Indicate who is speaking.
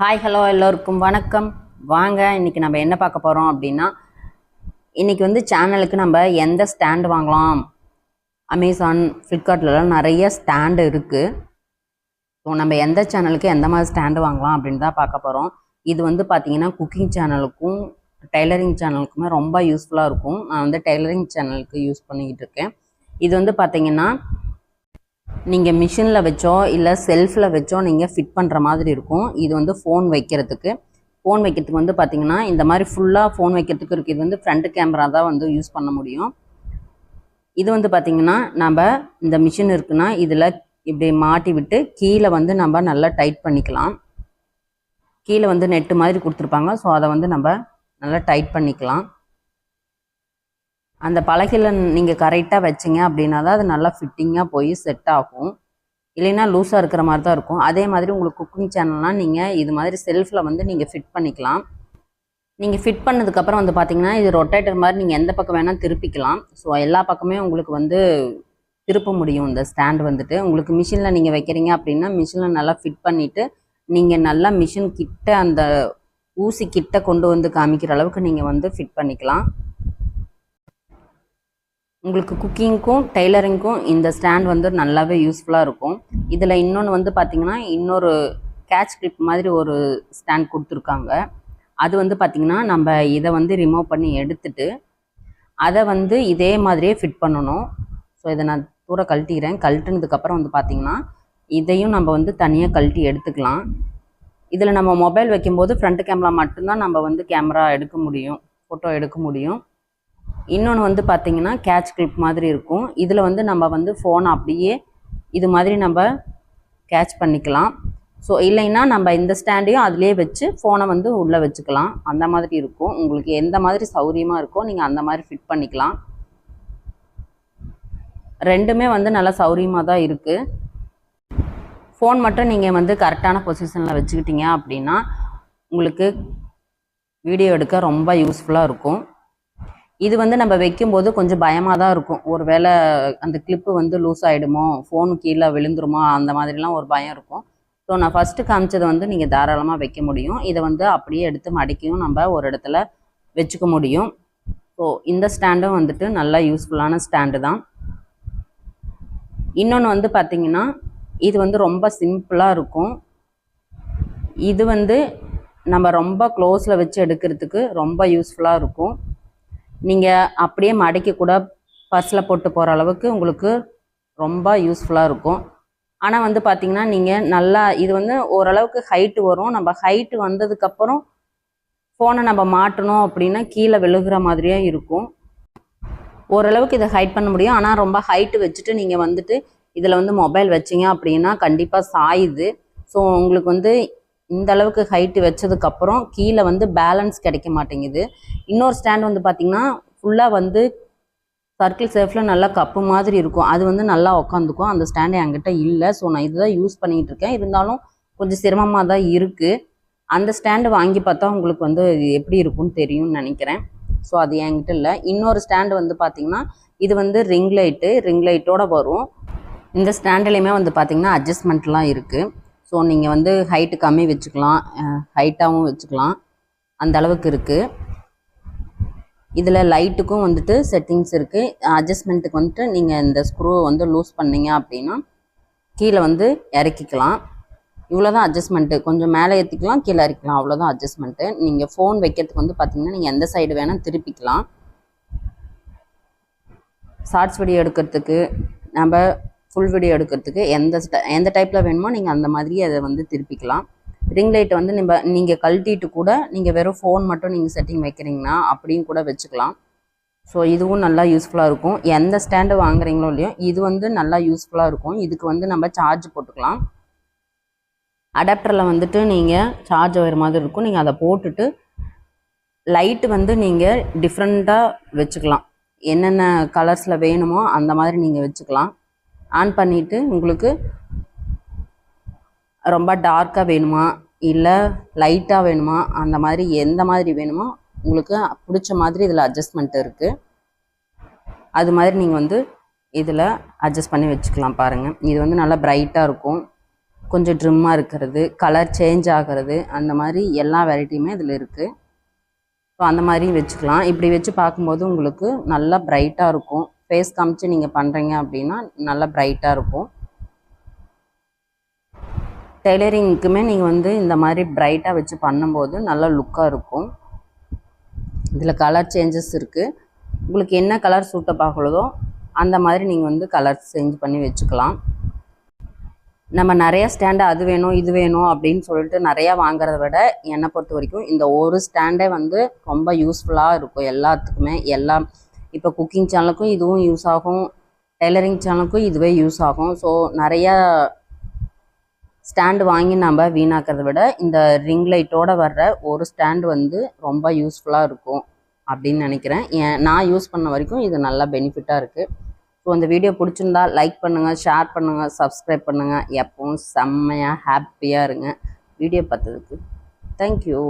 Speaker 1: Hi hello எல்லோருக்கும் வணக்கம். வாங்க இன்னைக்கு நம்ம என்ன பார்க்க போகிறோம் அப்படின்னா இன்றைக்கி வந்து சேனலுக்கு நம்ம எந்த ஸ்டாண்டு வாங்கலாம்? அமேசான் ஃப்ளிப்கார்ட்லலாம் நிறைய ஸ்டாண்டு இருக்குது ஸோ நம்ம எந்த சேனலுக்கு எந்த மாதிரி ஸ்டாண்டு வாங்கலாம் அப்படின்னு தான் பார்க்க போகிறோம் இது வந்து பார்த்தீங்கன்னா குக்கிங் சேனலுக்கும் டெய்லரிங் சேனலுக்குமே ரொம்ப யூஸ்ஃபுல்லாக இருக்கும். நான் வந்து டெய்லரிங் சேனலுக்கு யூஸ் பண்ணிக்கிட்டு இருக்கேன். இது வந்து பார்த்தீங்கன்னா நீங்கள் மிஷினில் வச்சோ இல்லை செல்ஃபில் வச்சோ நீங்கள் ஃபிட் பண்ணுற மாதிரி இருக்கும். இது வந்து ஃபோன் வைக்கிறதுக்கு. ஃபோன் வைக்கிறதுக்கு வந்து பார்த்திங்கன்னா இந்த மாதிரி ஃபுல்லாக ஃபோன் வைக்கிறதுக்கு இருக்குது இது வந்து ஃப்ரண்ட் கேமரா தான் வந்து யூஸ் பண்ண முடியும். இது வந்து பார்த்தீங்கன்னா நம்ம இந்த மிஷின் இருக்குன்னா இதில் இப்படி மாட்டி விட்டு கீழே வந்து நம்ம நல்லா டைட் பண்ணிக்கலாம். கீழே வந்து நெட்டு மாதிரி கொடுத்துருப்பாங்க. ஸோ அதை வந்து நம்ம நல்லா டைட் பண்ணிக்கலாம். அந்த பலகையில் நீங்கள் கரெக்டாக வச்சிங்க அப்படின்னா தான் அது நல்லா ஃபிட்டிங்காக போய் செட் ஆகும். இல்லைன்னா லூஸாக இருக்கிற மாதிரி தான் இருக்கும். அதே மாதிரி உங்களுக்கு குக்கிங் சேனல்னால் நீங்கள் இது மாதிரி செல்ஃபில் வந்து நீங்கள் ஃபிட் பண்ணிக்கலாம். நீங்கள் ஃபிட் பண்ணதுக்கப்புறம் வந்து பார்த்தீங்கன்னா இது ரொட்டேட்டர் மாதிரி நீங்கள் எந்த பக்கம் வேணால் திருப்பிக்கலாம். ஸோ எல்லா பக்கமே உங்களுக்கு வந்து திருப்ப முடியும் இந்த ஸ்டாண்ட் வந்துட்டு. உங்களுக்கு மிஷினில் நீங்கள் வைக்கிறீங்க அப்படின்னா மிஷினில் நல்லா ஃபிட் பண்ணிவிட்டு நீங்கள் நல்லா மிஷின் கிட்ட அந்த ஊசி கிட்ட கொண்டு வந்து காமிக்கிற அளவுக்கு நீங்கள் வந்து ஃபிட் பண்ணிக்கலாம். உங்களுக்கு குக்கிங்க்கும் டெய்லரிங்க்கும் இந்த ஸ்டாண்ட் வந்து நல்லாவே யூஸ்ஃபுல்லாக இருக்கும். இதில் இன்னொன்று வந்து பார்த்திங்கன்னா இன்னொரு கேட்ச் கிளிப் மாதிரி ஒரு ஸ்டாண்ட் கொடுத்துருக்காங்க. அது வந்து பார்த்திங்கன்னா நம்ம இதை வந்து ரிமூவ் பண்ணி எடுத்துட்டு அதை வந்து இதே மாதிரியே ஃபிட் பண்ணணும். ஸோ இதை நான் தூர கழட்டிக்கிறேன். கழட்டினதுக்கப்புறம் வந்து பார்த்திங்கன்னா இதையும் நம்ம வந்து தனியாக கழட்டி எடுத்துக்கலாம். இதில் நம்ம மொபைல் வைக்கும்போது ஃப்ரண்ட் கேமரா மட்டும்தான் நம்ம வந்து கேமரா எடுக்க முடியும். ஃபோட்டோ எடுக்க முடியும். இன்னொன்று வந்து பார்த்தீங்கன்னா கேட்ச் கிளிப் மாதிரி இருக்கும். இதில் வந்து நம்ம வந்து ஃபோனை அப்படியே இது மாதிரி நம்ம கேட்ச் பண்ணிக்கலாம். ஸோ இல்லைன்னா நம்ம இந்த ஸ்டாண்டையும் அதிலே வச்சு ஃபோனை வந்து உள்ளே வச்சுக்கலாம். அந்த மாதிரி இருக்கும். உங்களுக்கு எந்த மாதிரி சௌரியமாக இருக்கோ நீங்கள் அந்த மாதிரி ஃபிட் பண்ணிக்கலாம். ரெண்டுமே வந்து நல்லா சௌரியமாக தான் இருக்குது ஃபோன் மட்டும் நீங்கள் வந்து கரெக்டான பொசிஷனில் வச்சுக்கிட்டீங்க அப்படின்னா உங்களுக்கு வீடியோ எடுக்க ரொம்ப யூஸ்ஃபுல்லாக இருக்கும். இது வந்து நம்ம வைக்கும்போது கொஞ்சம் பயமாக தான் இருக்கும். ஒரு வேளை அந்த கிளிப்பு வந்து லூஸ் ஆகிடுமோ ஃபோனு கீழே விழுந்துருமோ அந்த மாதிரிலாம் ஒரு பயம் இருக்கும். ஸோ நான் ஃபஸ்ட்டு காமிச்சதை வந்து நீங்கள் தாராளமாக வைக்க முடியும். இதை வந்து அப்படியே எடுத்து மடிக்கையும் நம்ம ஒரு இடத்துல வச்சுக்க முடியும். ஸோ இந்த ஸ்டாண்டும் வந்துட்டு நல்லா யூஸ்ஃபுல்லான ஸ்டாண்டு தான். இன்னொன்று வந்து பார்த்திங்கன்னா இது வந்து ரொம்ப சிம்பிளாக இருக்கும். இது வந்து நம்ம ரொம்ப க்ளோஸில் வச்சு எடுக்கிறதுக்கு ரொம்ப யூஸ்ஃபுல்லாக இருக்கும். நீங்கள் அப்படியே மடக்கி கூட பர்ஸில் போட்டு போகிற அளவுக்கு உங்களுக்கு ரொம்ப யூஸ்ஃபுல்லாக இருக்கும். ஆனால் வந்து பார்த்திங்கன்னா நீங்கள் நல்லா இது வந்து ஓரளவுக்கு ஹைட்டு வரும். நம்ம ஹைட்டு வந்ததுக்கப்புறம் ஃபோனை நம்ம மாட்டணும் அப்படின்னா கீழே விழுகிற மாதிரியே இருக்கும். ஓரளவுக்கு இதை ஹைட் பண்ண முடியும். ஆனால் ரொம்ப ஹைட்டு வச்சுட்டு நீங்கள் வந்துட்டு இதில் வந்து மொபைல் வச்சிங்க அப்படின்னா கண்டிப்பாக சாயுது. ஸோ உங்களுக்கு வந்து இந்த அளவுக்கு ஹைட்டு வச்சதுக்கப்புறம் கீழே வந்து பேலன்ஸ் கிடைக்க மாட்டேங்குது. இன்னொரு ஸ்டாண்ட் வந்து பார்த்திங்கன்னா ஃபுல்லாக வந்து சர்க்கிள் சேஃபில் நல்லா கப்பு மாதிரி இருக்கும். அது வந்து நல்லா உக்காந்துக்கும். அந்த ஸ்டாண்டு என்கிட்ட இல்லை. ஸோ நான் இதுதான் யூஸ் பண்ணிகிட்டு இருக்கேன். இருந்தாலும் கொஞ்சம் சிரமமாக தான் இருக்குது அந்த ஸ்டாண்டு வாங்கி பார்த்தா உங்களுக்கு வந்து இது எப்படி இருக்கும்னு தெரியும்னு நினைக்கிறேன். ஸோ அது என்கிட்ட இல்லை. இன்னொரு ஸ்டாண்டு வந்து பார்த்திங்கன்னா இது வந்து ரிங் லைட்டு ரிங் லைட்டோட வரும். இந்த ஸ்டாண்டுலேயுமே வந்து பார்த்திங்கன்னா அட்ஜஸ்ட்மெண்ட்லாம் இருக்குது ஸோ நீங்கள் வந்து ஹைட்டு கம்மி வச்சுக்கலாம். ஹைட்டாகவும் வச்சுக்கலாம். அந்த அளவுக்கு இருக்குது இதில் லைட்டுக்கும் வந்துட்டு செட்டிங்ஸ் இருக்குது அட்ஜஸ்ட்மெண்ட்டுக்கு வந்துட்டு நீங்கள் இந்த ஸ்க்ரூவை வந்து லூஸ் பண்ணீங்க அப்படின்னா கீழே வந்து இறக்கிக்கலாம். இவ்வளோ தான் அட்ஜஸ்ட்மெண்ட்டு கொஞ்சம் மேலே ஏற்றிக்கலாம் கீழே இறக்கலாம் அவ்வளோதான் அட்ஜஸ்ட்மெண்ட்டு நீங்கள் ஃபோன் வைக்கிறதுக்கு வந்து பார்த்தீங்கன்னா நீங்கள் எந்த சைடு வேணால் திருப்பிக்கலாம். ஷார்ட்ஸ் வீடியோ எடுக்கிறதுக்கு நம்ம ஃபுல் வீடியோ எடுக்கிறதுக்கு எந்த ஸ்ட- எந்த டைப்பில் வேணுமோ நீங்கள் அந்த மாதிரி அதை வந்து திருப்பிக்கலாம். ரிங் லைட் வந்து நம்ம நீங்கள் கழட்டிட்டு கூட நீங்கள் வெறும் ஃபோன் மட்டும் நீங்கள் செட்டிங் வைக்கிறீங்கன்னா அப்படியும் கூட வச்சுக்கலாம். ஸோ இதுவும் நல்லா யூஸ்ஃபுல்லாக இருக்கும். எந்த ஸ்டாண்டு வாங்குறீங்களோ இல்லையோ இது வந்து நல்லா யூஸ்ஃபுல்லாக இருக்கும். இதுக்கு வந்து நம்ம சார்ஜ் போட்டுக்கலாம். அடாப்டரில் வந்துட்டு நீங்கள் சார்ஜ் ஆகிற மாதிரி இருக்கும். நீங்கள் அதை போட்டுட்டு லைட்டு வந்து நீங்கள் டிஃப்ரெண்ட்டாக வச்சுக்கலாம். என்னென்ன கலர்ஸில் வேணுமோ அந்த மாதிரி நீங்கள் வச்சுக்கலாம். ஆன் பண்ணிவிட்டு உங்களுக்கு ரொம்ப டார்க்காக வேணுமா? இல்லை லைட்டாக வேணுமா? அந்த மாதிரி எந்த மாதிரி வேணுமோ உங்களுக்கு பிடிச்ச மாதிரி இதில் அட்ஜஸ்ட்மெண்ட் இருக்குது அது மாதிரி நீங்கள் வந்து இதில் அட்ஜஸ்ட் பண்ணி வச்சுக்கலாம் பாருங்கள் இது வந்து நல்லா பிரைட்டாக இருக்கும். கொஞ்சம் ட்ரிம்மாக இருக்கிறது. கலர் சேஞ்ச் ஆகிறது. அந்த மாதிரி எல்லா வெரைட்டியுமே இதில் இருக்குது ஸோ அந்த மாதிரியும் வச்சுக்கலாம். இப்படி வச்சு பார்க்கும்போது உங்களுக்கு நல்லா பிரைட்டாக இருக்கும். ஃபேஸ் காமிச்சு நீங்கள் பண்ணுறீங்க அப்படின்னா நல்லா ப்ரைட்டாக இருக்கும். டெய்லரிங்க்குமே நீங்கள் வந்து இந்த மாதிரி ப்ரைட்டாக வச்சு பண்ணும்போது நல்லா லுக்காக இருக்கும். இதில் கலர் சேஞ்சஸ் இருக்குது உங்களுக்கு என்ன கலர் சூட்டப் ஆகுதோ அந்த மாதிரி நீங்கள் வந்து கலர் சேஞ்ச் பண்ணி வச்சுக்கலாம். நம்ம நிறைய ஸ்டாண்டு அது வேணும் இது வேணும் அப்படின்னு சொல்லிட்டு நிறையா வாங்குறத விட என்னை பொறுத்த வரைக்கும் இந்த ஒரு ஸ்டாண்டே வந்து ரொம்ப யூஸ்ஃபுல்லாக இருக்கும் எல்லாத்துக்குமே. எல்லாம் இப்போ குக்கிங் சேனலுக்கும் இதுவும் யூஸ் ஆகும். டெய்லரிங் சேனலுக்கும் இதுவே யூஸ் ஆகும். ஸோ நிறையா ஸ்டாண்டு வாங்கி நம்ம வீணாக்கிறத விட இந்த ரிங் லைட்டோட வர்ற ஒரு ஸ்டாண்டு வந்து ரொம்ப யூஸ்ஃபுல்லாக இருக்கும் அப்படின்னு நினைக்கிறேன். ஏன் நான் யூஸ் பண்ண வரைக்கும் இது நல்லா பெனிஃபிட்டாக இருக்குது ஸோ இந்த வீடியோ பிடிச்சிருந்தா லைக் பண்ணுங்கள் ஷேர் பண்ணுங்கள் சப்ஸ்கிரைப் பண்ணுங்கள் எப்பவும் செம்மையாக ஹாப்பியாக இருங்க. வீடியோ பார்த்ததுக்கு தேங்க்யூ